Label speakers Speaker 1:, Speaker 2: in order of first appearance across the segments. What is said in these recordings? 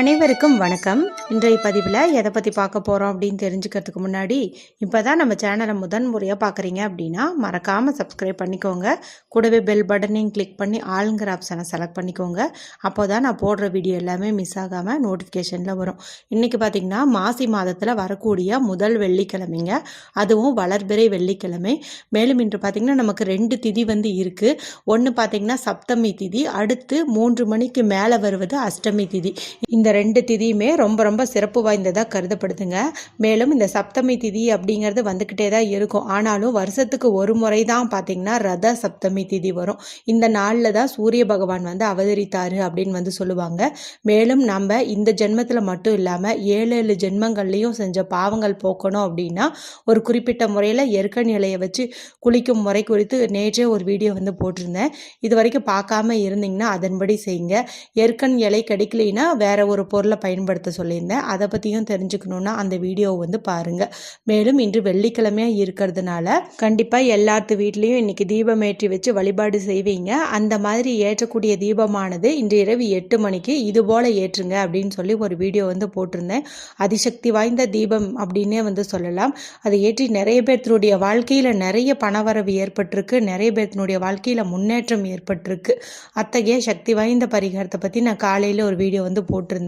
Speaker 1: அனைவருக்கும் வணக்கம். இன்றைய பதிவில் எதை பற்றி பார்க்க போகிறோம் அப்படின்னு தெரிஞ்சுக்கிறதுக்கு முன்னாடி இப்போ தான் நம்ம சேனலை முதன் முறையாக பார்க்குறீங்க அப்படின்னா மறக்காமல் சப்ஸ்கிரைப் பண்ணிக்கோங்க. கூடவே பெல் பட்டனையும் கிளிக் பண்ணி ஆளுங்கிற ஆப்ஷனை செலக்ட் பண்ணிக்கோங்க. அப்போ தான் நான் போடுற வீடியோ எல்லாமே மிஸ் ஆகாமல் நோட்டிஃபிகேஷனில் வரும். இன்றைக்கி பார்த்திங்கன்னா மாசி மாதத்தில் வரக்கூடிய முதல் வெள்ளிக்கிழமைங்க. அதுவும் வளர்பிறை வெள்ளிக்கிழமை. மேலும் இன்று பார்த்திங்கன்னா நமக்கு ரெண்டு திதி வந்து இருக்குது ஒன்று பார்த்திங்கன்னா சப்தமி திதி. அடுத்து மூன்று மணிக்கு மேலே வருவது அஷ்டமி திதி. இந்த இந்த ரெண்டு திதியுமே ரொம்ப ரொம்ப சிறப்பு வாய்ந்ததாக கருதப்படுதுங்க. மேலும் இந்த சப்தமி திதி அப்படிங்கிறது வந்துக்கிட்டே தான் இருக்கும். ஆனாலும் வருஷத்துக்கு ஒரு முறை தான் பார்த்திங்கன்னா ரத சப்தமி திதி வரும். இந்த நாளில் தான் சூரிய பகவான் வந்து அவதரித்தார் அப்படின்னு வந்து சொல்லுவாங்க. மேலும் நம்ம இந்த ஜென்மத்தில் மட்டும் இல்லாமல் ஏழு ஏழு ஜென்மங்கள்லேயும் செஞ்ச பாவங்கள் போக்கணும் அப்படின்னா ஒரு குறிப்பிட்ட முறையில் எருக்க இலையை வச்சு குளிக்கும் முறை குறித்து நேற்றே ஒரு வீடியோ வந்து போட்டிருந்தேன். இது வரைக்கும் பார்க்காம இருந்தீங்கன்னா அதன்படி செய்யுங்க. எருக்கன் இலை கிடைக்கலைன்னா வேற ஒரு ஒரு பொருளை பயன்படுத்த சொல்லியிருந்தேன். அதை பற்றியும் தெரிஞ்சுக்கணுன்னா அந்த வீடியோவை வந்து பாருங்கள் மேலும் இன்று வெள்ளிக்கிழமையாக இருக்கிறதுனால கண்டிப்பாக எல்லாத்து வீட்லேயும் இன்றைக்கி தீபம் ஏற்றி வச்சு வழிபாடு செய்வீங்க. அந்த மாதிரி ஏற்றக்கூடிய தீபமானது இன்று இரவு எட்டு மணிக்கு இது போல் ஏற்றுங்க அப்படின்னு சொல்லி ஒரு வீடியோ வந்து போட்டிருந்தேன். அதிசக்தி வாய்ந்த தீபம் அப்படின்னே வந்து சொல்லலாம். அதை ஏற்றி நிறைய பேர்த்தினுடைய வாழ்க்கையில் நிறைய பணவரவு ஏற்பட்டிருக்கு. நிறைய பேர்த்தினுடைய வாழ்க்கையில் முன்னேற்றம் ஏற்பட்டிருக்கு. அத்தகைய சக்தி வாய்ந்த பரிகாரத்தை பற்றி நான் காலையில் ஒரு வீடியோ வந்து போட்டிருந்தேன்.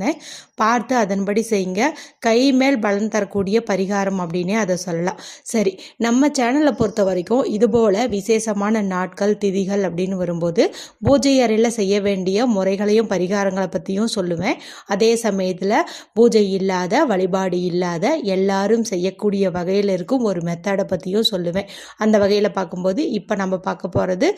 Speaker 1: பார்த்து அதன்படி செய்யுங்க. கை மேல் பலன் தரக்கூடிய பரிகாரம் அப்படின்னே அதை சொல்லலாம். சரி நம்ம சேனலை பொறுத்த வரைக்கும் இதுபோல் விசேஷமான நாட்கள் திதிகள் அப்படின்னு வரும்போது பூஜை அறையில் செய்ய வேண்டிய முறைகளையும் பரிகாரங்களை பற்றியும் சொல்லுவேன். அதே சமயத்தில் பூஜை இல்லாத வழிபாடு இல்லாத எல்லாரும் செய்யக்கூடிய வகையில் இருக்கும் ஒரு மெத்தடை பற்றியும் சொல்லுவேன். அந்த வகையில் பார்க்கும்போது இப்போ நம்ம பார்க்க போகிறது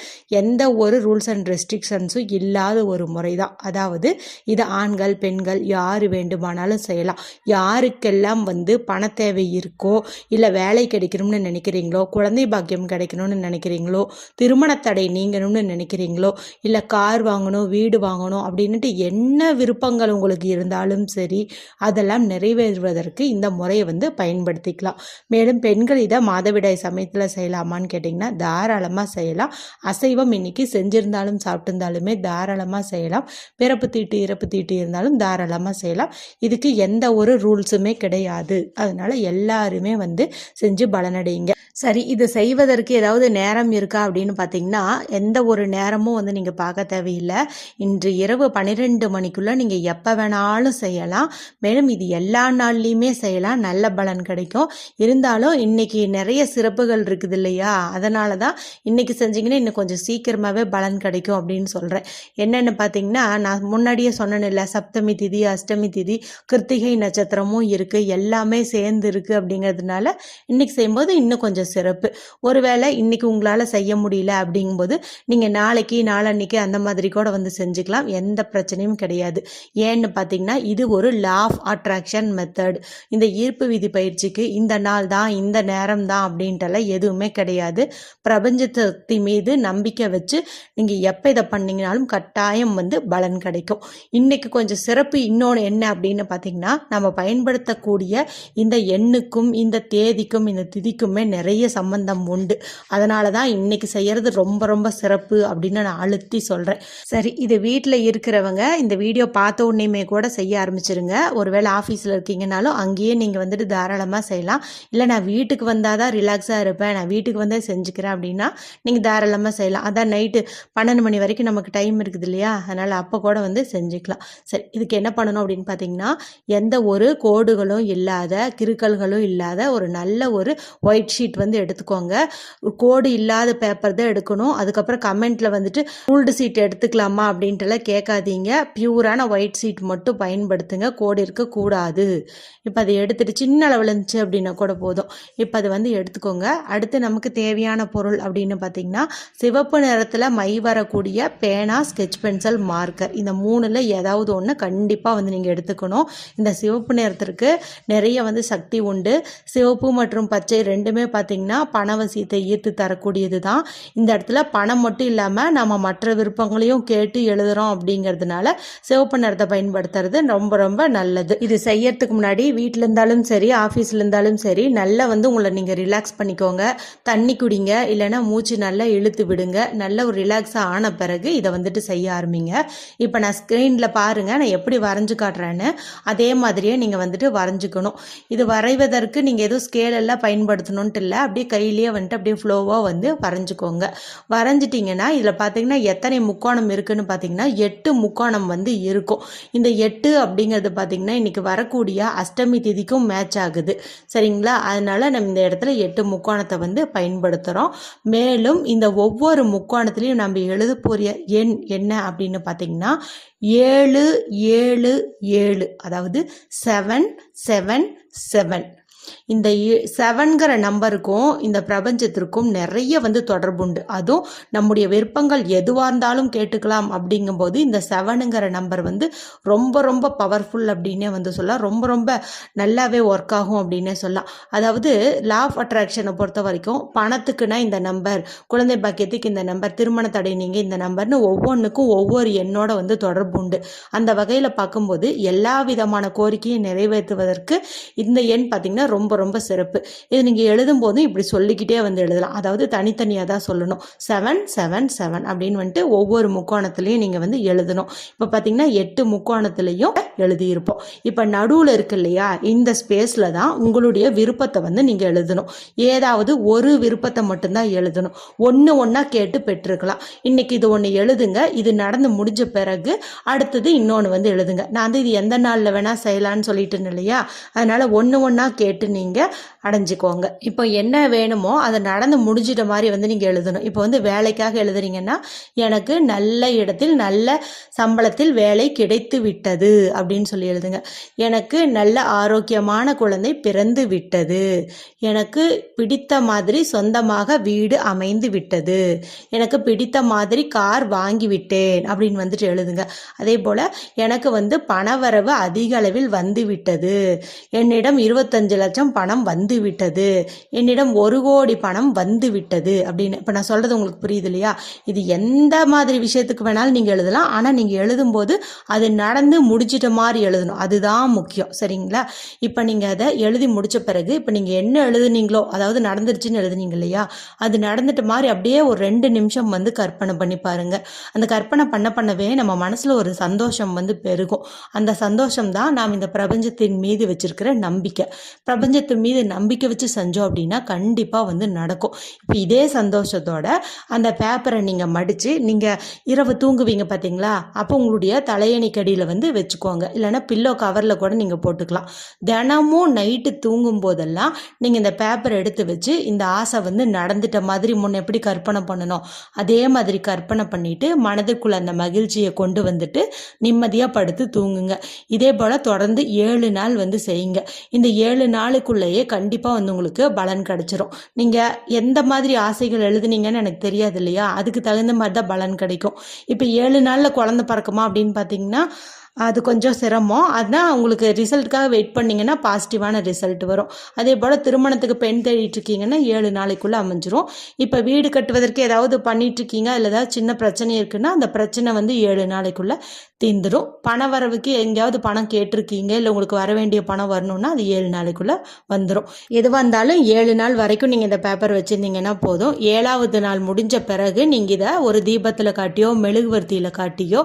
Speaker 1: எந்த ஒரு ரூல்ஸ் அண்ட் ரெஸ்ட்ரிக்ஷன்ஸும் இல்லாத ஒரு முறை தான் அதாவது இது ஆண்கள் பெண்கள் யார் வேண்டுமானாலும் செய்யலாம். யாருக்கெல்லாம் வந்து பண தேவை இருக்கோ இல்லை வேலை கிடைக்கணும்னு நினைக்கிறீங்களோ குழந்தை பாக்கியம் கிடைக்கணும்னு நினைக்கிறீங்களோ திருமண தடை நீங்கணும்னு நினைக்கிறீங்களோ இல்லை கார் வாங்கணும் வீடு வாங்கணும் அப்படின்ட்டு என்ன விருப்பங்கள் உங்களுக்கு இருந்தாலும் சரி அதெல்லாம் நிறைவேறுவதற்கு இந்த முறையை வந்து பயன்படுத்திக்கலாம். மேலும் பெண்கள் இதை மாதவிடாய் சமயத்தில் செய்யலாமான்னு கேட்டிங்கன்னா தாராளமாக செய்யலாம். அசைவம் இன்னைக்கு செஞ்சிருந்தாலும் சாப்பிட்டுருந்தாலுமே தாராளமாக செய்யலாம். பிறப்பு தீட்டு இறப்பு தீட்டு இருந்தாலும் தாராளமாக செய்யலாம். இதுக்கு எந்த ஒரு ரூல்ஸுமே கிடையாது. அதனால் எல்லாருமே வந்து செஞ்சு பலனடையுங்க. சரி இது செய்வதற்கு ஏதாவது நேரம் இருக்கா அப்படின்னு பார்த்தீங்கன்னா எந்த ஒரு நேரமும் வந்து நீங்கள் பார்க்க தேவையில்லை. இன்று இரவு பன்னிரெண்டு மணிக்குள்ளே நீங்கள் எப்போ வேணாலும் செய்யலாம். மேலும் இது எல்லா நாள்லேயுமே செய்யலாம். நல்ல பலன் கிடைக்கும். இருந்தாலும் இன்னைக்கு நிறைய சிறப்புகள் இருக்குது இல்லையா? அதனால தான் இன்னைக்கு செஞ்சீங்கன்னா இன்னும் கொஞ்சம் சீக்கிரமாகவே பலன் கிடைக்கும் அப்படின்னு சொல்கிறேன் என்னென்னு பார்த்தீங்கன்னா நான் முன்னாடியே சொன்னேன்ல சப்தமி திதி அஷ்டமி திதி கிருத்திகை நட்சத்திரமும் இருக்குது எல்லாமே சேர்ந்து இருக்குது அப்படிங்கிறதுனால இன்னைக்கு செய்யும்போது இன்னும் கொஞ்சம் சிறப்பு. ஒருவேளை இன்னைக்கு உங்களால் செய்ய முடியல அப்படிங்கும்போது நீங்கள் நாளைக்கு நாளன்னைக்கு அந்த மாதிரி கூட வந்து செஞ்சுக்கலாம். எந்த பிரச்சனையும் கிடையாது. ஏன்னு பார்த்தீங்கன்னா இது ஒரு லா ஆஃப் அட்ராக்ஷன் மெத்தட் இந்த ஈர்ப்பு விதி பயிற்சிக்கு இந்த நாள் தான் இந்த நேரம் தான் அப்படின்ட்டுலாம் எதுவுமே கிடையாது. பிரபஞ்சத்தை மீது நம்பிக்கை வச்சு நீங்கள் எப்போ இதை பண்ணீங்கனாலும் கட்டாயம் வந்து பலன் கிடைக்கும். இன்னைக்கு கொஞ்சம் சிறப்பு இன்னொன்று என்ன அப்படின்னு பார்த்தீங்கன்னா நம்ம பயன்படுத்தக்கூடிய இந்த எண்ணுக்கும் இந்த தேதிக்கும் இந்த திதிக்குமே நிறைய நிறைய சம்பந்தம் உண்டு. அதனால தான் இன்னைக்கு செய்கிறது ரொம்ப ரொம்ப சிறப்பு அப்படின்னு நான் அழுத்தி சொல்கிறேன் சரி இது வீட்டில் இருக்கிறவங்க இந்த வீடியோ பார்த்த உடனேயுமே கூட செய்ய ஆரம்பிச்சிருங்க. ஒருவேளை ஆஃபீஸில் இருக்கீங்கனாலும் அங்கேயே நீங்கள் வந்துட்டு தாராளமாக செய்யலாம். இல்லை நான் வீட்டுக்கு வந்தால் தான் ரிலாக்ஸாக இருப்பேன். நான் வீட்டுக்கு வந்தே செஞ்சுக்கிறேன் அப்படின்னா நீங்கள் தாராளமாக செய்யலாம். அதான் நைட்டு பன்னெண்டு மணி வரைக்கும் நமக்கு டைம் இருக்குது இல்லையா? அதனால் அப்போ கூட வந்து செஞ்சுக்கலாம். சரி இதுக்கு என்ன பண்ணணும் அப்படின்னு பார்த்தீங்கன்னா எந்த ஒரு கோடுகளும் இல்லாத கிறுக்கல்களும் இல்லாத ஒரு நல்ல ஒரு ஒயிட் ஷீட் வந்து எடுத்துக்கோங்க. கோடு இல்லாத பேப்பர் தான் எடுக்கணும். அதுக்கப்புறம் கமெண்ட்டில் வந்துட்டு ரூல்டு சீட் எடுத்துக்கலாமா? அப்படின்ட்டுலாம் கேட்காதீங்க. பியூரான ஒயிட் சீட் மட்டும் பயன்படுத்துங்க. கோடு இருக்கக்கூடாது இப்போ அதை எடுத்துட்டு சின்ன அளவில் இருந்துச்சு அப்படின்னா கூட போதும். இப்போ அதை வந்து எடுத்துக்கோங்க. அடுத்து நமக்கு தேவையான பொருள் அப்படின்னு பார்த்தீங்கன்னா சிவப்பு நிறத்தில் மை வரக்கூடிய பேனா ஸ்கெட்ச் பென்சில் மார்க்கர் இந்த மூணில் ஏதாவது ஒன்று கண்டிப்பாக வந்து நீங்கள் எடுத்துக்கணும். இந்த சிவப்பு நிறத்திற்கு நிறைய வந்து சக்தி உண்டு. சிவப்பு மற்றும் பச்சை ரெண்டுமே பார்த்து பார்த்திங்கன்னா பணவசியத்தை ஈர்த்து தரக்கூடியது தான். இந்த இடத்துல பணம் மட்டும் இல்லாமல் நம்ம மற்ற விருப்பங்களையும் கேட்டு எழுதுகிறோம் அப்படிங்கிறதுனால சிவப்பு நிறத்தை பயன்படுத்துறது ரொம்ப ரொம்ப நல்லது. இது செய்யறதுக்கு முன்னாடி வீட்டில் இருந்தாலும் சரி ஆஃபீஸில் இருந்தாலும் சரி நல்லா வந்து உங்களை நீங்கள் ரிலாக்ஸ் பண்ணிக்கோங்க. தண்ணி குடிங்க இல்லைன்னா மூச்சு நல்லா இழுத்து விடுங்க. நல்ல ஒரு ரிலாக்ஸாக ஆன பிறகு இதை வந்துட்டு செய்ய ஆரம்பிங்க. இப்போ நான் ஸ்க்ரீனில் பாருங்கள் நான் எப்படி வரைஞ்சு காட்டுறேன்னு. அதே மாதிரியே நீங்கள் வந்துட்டு வரைஞ்சிக்கணும். இது வரைவதற்கு நீங்கள் எதுவும் ஸ்கேல் எல்லாம் பயன்படுத்தணுன்ட்டு இல்லை. அப்படியே கையிலேயே வந்துட்டு அப்படியே ஃப்ளோவாக வந்து வரைஞ்சிக்கோங்க. வரைஞ்சிட்டிங்கன்னா இதில் பார்த்தீங்கன்னா எத்தனை முக்கோணம் இருக்குன்னு பார்த்தீங்கன்னா எட்டு முக்கோணம் வந்து இருக்கும். இந்த எட்டு அப்படிங்கிறது பார்த்தீங்கன்னா இன்றைக்கி வரக்கூடிய அஷ்டமி திதிக்கும் மேட்ச் ஆகுது. சரிங்களா? அதனால் நம்ம இந்த இடத்துல எட்டு முக்கோணத்தை வந்து பயன்படுத்துகிறோம் மேலும் இந்த ஒவ்வொரு முக்கோணத்துலேயும் நம்ம எழுத போகிற எண் என்ன அப்படின்னு பார்த்தீங்கன்னா ஏழு ஏழு ஏழு. அதாவது செவன் செவன் செவன் இந்த செவன்கிற நம்பருக்கும் இந்த பிரபஞ்சத்திற்கும் நிறைய வந்து தொடர்புண்டு. அதுவும் நம்முடைய விருப்பங்கள் எதுவாக இருந்தாலும் கேட்டுக்கலாம் அப்படிங்கும்போது இந்த செவனுங்கிற நம்பர் வந்து ரொம்ப ரொம்ப பவர்ஃபுல் அப்படின்னே வந்து சொல்லலாம். ரொம்ப ரொம்ப நல்லாவே ஒர்க் ஆகும் அப்படின்னே சொல்லலாம். அதாவது லா ஆஃப் அட்ராக்ஷனை பொறுத்த வரைக்கும் பணத்துக்குன்னா இந்த நம்பர் குழந்தை பாக்கியத்துக்கு இந்த நம்பர் திருமண தடை நீங்கள் இந்த நம்பர்னு ஒவ்வொன்றுக்கும் ஒவ்வொரு எண்ணோட வந்து தொடர்பு உண்டு அந்த வகையில் பார்க்கும்போது எல்லா விதமான கோரிக்கையும் நிறைவேற்றுவதற்கு இந்த எண் பார்த்திங்கன்னா ரொம்ப ரொம்ப சிறப்பு. இது நீங்கள் எழுதும்போதும் இப்படி சொல்லிக்கிட்டே வந்து எழுதலாம். அதாவது தனித்தனியாக தான் சொல்லணும். செவன் செவன் செவன் அப்படின்னு வந்துட்டு ஒவ்வொரு முக்கோணத்துலேயும் நீங்கள் வந்து எழுதணும். இப்போ பார்த்தீங்கன்னா எட்டு முக்கோணத்துலேயும் எழுதியிருப்போம். இப்போ நடுவில் இருக்கு இல்லையா? இந்த ஸ்பேஸில் தான் உங்களுடைய விருப்பத்தை வந்து நீங்கள் எழுதணும். ஏதாவது ஒரு விருப்பத்தை மட்டும்தான் எழுதணும். ஒன்று ஒன்றா கேட்டு பெற்றிருக்கலாம். இன்னைக்கு இது ஒன்று எழுதுங்க. இது நடந்து முடிஞ்ச பிறகு அடுத்தது இன்னொன்று வந்து எழுதுங்க. நான் வந்து இது எந்த நாளில் வேணால் செய்யலான்னு சொல்லிட்டேன் இல்லையா? அதனால் ஒன்று ஒன்றா கேட்டு கேட்டு நீங்கள் அடைஞ்சிக்கோங்க. இப்போ என்ன வேணுமோ அதை நடந்து முடிஞ்சிட்ட மாதிரி வந்து நீங்கள் எழுதணும். இப்போ வந்து வேலைக்காக எழுதுறீங்கன்னா எனக்கு நல்ல இடத்தில் நல்ல சம்பளத்தில் வேலை கிடைத்து விட்டது அப்படின்னு சொல்லி எழுதுங்க. எனக்கு நல்ல ஆரோக்கியமான குழந்தை பிறந்து விட்டது. எனக்கு பிடித்த மாதிரி சொந்தமாக வீடு அமைந்து விட்டது. எனக்கு பிடித்த மாதிரி கார் வாங்கி விட்டேன் அப்படின்னு வந்துட்டு எழுதுங்க. அதே போல் எனக்கு வந்து பணவரவு அதிக அளவில் வந்து விட்டது. என்னிடம் இருபத்தஞ்சு லட்சம் பணம் வந்து விட்டது என்னிடம் ஒரு கோடி பணம் வந்து விட்டது அப்படின்னு. இப்போ நான் சொல்கிறது உங்களுக்கு புரியுது இல்லையா? இது எந்த மாதிரி விஷயத்துக்கு வேணாலும் நீங்கள் எழுதலாம். ஆனால் நீங்கள் எழுதும்போது அது நடந்து முடிச்சிட்ட மாதிரி எழுதணும். அதுதான் முக்கியம். சரிங்களா? இப்போ நீங்கள் அதை எழுதி முடித்த பிறகு இப்போ நீங்கள் என்ன எழுதுனீங்களோ அதாவது நடந்துருச்சுன்னு எழுதுனீங்க இல்லையா? அது நடந்துட்ட மாதிரி அப்படியே ஒரு ரெண்டு நிமிஷம் வந்து கற்பனை பண்ணி பாருங்கள் அந்த கற்பனை பண்ண பண்ணவே நம்ம மனசில் ஒரு சந்தோஷம் வந்து பெருகும். அந்த சந்தோஷம் தான் நாம் இந்த பிரபஞ்சத்தின் மீது வச்சிருக்கிற நம்பிக்கை. பிரபஞ்சத்தின் மீது நம்பிக்கை நம்பிக்கை வச்சு செஞ்சோம் அப்படின்னா கண்டிப்பாக வந்து நடக்கும். இப்போ இதே சந்தோஷத்தோட அந்த பேப்பரை நீங்கள் மடித்து நீங்கள் இரவு தூங்குவீங்க பார்த்தீங்களா அப்போ உங்களுடைய தலையணிக்கடியில் வந்து வச்சுக்கோங்க. இல்லைன்னா பில்லோ கவரில் கூட நீங்கள் போட்டுக்கலாம். தினமும் நைட்டு தூங்கும் போதெல்லாம் நீங்கள் இந்த பேப்பர் எடுத்து வச்சு இந்த ஆசை வந்து நடந்துட்ட மாதிரி முன்ன எப்படி கற்பனை பண்ணணும்? அதே மாதிரி கற்பனை பண்ணிட்டு மனதுக்குள்ள அந்த மகிழ்ச்சியை கொண்டு வந்துட்டு நிம்மதியாக படுத்து தூங்குங்க. இதே போல் தொடர்ந்து ஏழு நாள் வந்து செய்யுங்க. இந்த ஏழு நாளுக்குள்ளேயே கண்டிப்பாக கண்டிப்பாக வந்து உங்களுக்கு பலன் கிடைச்சிரும். நீங்கள் எந்த மாதிரி ஆசைகள் எழுதுனீங்கன்னு எனக்கு தெரியாது இல்லையா? அதுக்கு தகுந்த மாதிரி தான் பலன் கிடைக்கும். இப்போ ஏழு நாளில் குழந்த பிறக்குமா அப்படின்னு பார்த்தீங்கன்னா அது கொஞ்சம் சிரமம். அதுதான் உங்களுக்கு ரிசல்ட்டுக்காக வெயிட் பண்ணிங்கன்னா பாசிட்டிவான ரிசல்ட் வரும். அதே போல் திருமணத்துக்கு பெண் தேடிட்டு இருக்கீங்கன்னா ஏழு நாளைக்குள்ளே அமைஞ்சிரும். இப்போ வீடு கட்டுவதற்கு ஏதாவது பண்ணிட்டு இருக்கீங்க அதில் ஏதாவது சின்ன பிரச்சனை இருக்குன்னா அந்த பிரச்சனை வந்து ஏழு நாளைக்குள்ளே தீந்துடும் பண வரவுக்கு எங்கேயாவது பணம் கேட்டிருக்கீங்க இல்லை உங்களுக்கு வர வேண்டிய பணம் வரணும்னா அது ஏழு நாளைக்குள்ளே வந்துடும் எது வந்தாலும் ஏழு நாள் வரைக்கும் நீங்கள் இந்த பேப்பர் வச்சுருந்தீங்கன்னா போதும். ஏழாவது நாள் முடிஞ்ச பிறகு நீங்கள் இதை ஒரு தீபத்தில் காட்டியோ மெழுகுவர்த்தியில் காட்டியோ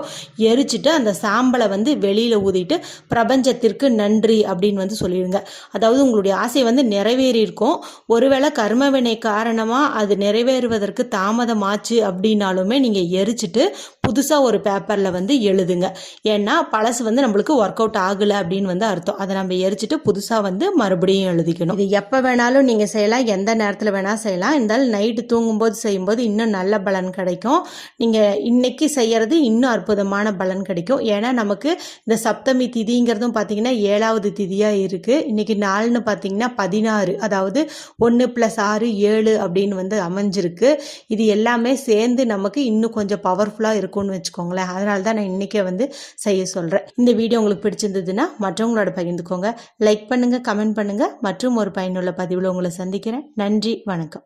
Speaker 1: எரிச்சிட்டு அந்த சாம்பலை வந்து வெளியில் ஊதிட்டு பிரபஞ்சத்திற்கு நன்றி அப்படின்னு வந்து சொல்லிடுங்க. அதாவது உங்களுடைய ஆசை வந்து நிறைவேறி இருக்கும். ஒருவேளை கர்மவினை காரணமாக அது நிறைவேறுவதற்கு தாமதமாச்சு அப்படின்னாலுமே நீங்கள் எரிச்சிட்டு புதுசாக ஒரு பேப்பரில் வந்து எழுதுங்க. ஏன்னா பழசு வந்து நம்மளுக்கு ஒர்க் அவுட் ஆகலை அப்படின்னு வந்து அர்த்தம். அதை நம்ம எரிச்சிட்டு புதுசாக வந்து மறுபடியும் எழுதிக்கணும். இது எப்போ வேணாலும் நீங்கள் செய்யலாம். எந்த நேரத்தில் வேணால் செய்யலாம். இருந்தாலும் நைட்டு தூங்கும்போது செய்யும்போது இன்னும் நல்ல பலன் கிடைக்கும். நீங்கள் இன்னைக்கு செய்கிறது இன்னும் அற்புதமான பலன் கிடைக்கும். ஏன்னா நமக்கு இந்த சப்தமி திதிங்கிறதும் பார்த்தீங்கன்னா ஏழாவது திதியாக இருக்குது இன்னைக்கு நாள்னு பார்த்தீங்கன்னா பதினாறு. அதாவது ஒன்று ப்ளஸ் ஆறு ஏழு அப்படின்னு வந்து அமைஞ்சிருக்கு. இது எல்லாமே சேர்ந்து நமக்கு இன்னும் கொஞ்சம் பவர்ஃபுல்லாக இருக்கும் இருக்கும்னு வச்சுக்கோங்களேன். அதனால தான் நான் இன்றைக்கே வந்து செய்ய சொல்கிறேன் இந்த வீடியோ உங்களுக்கு பிடிச்சிருந்ததுன்னா மற்றவங்களோட பகிர்ந்துக்கோங்க. லைக் பண்ணுங்கள் கமெண்ட் பண்ணுங்கள் மற்றும் ஒரு பயனுள்ள பதிவில் உங்களை சந்திக்கிறேன். நன்றி வணக்கம்.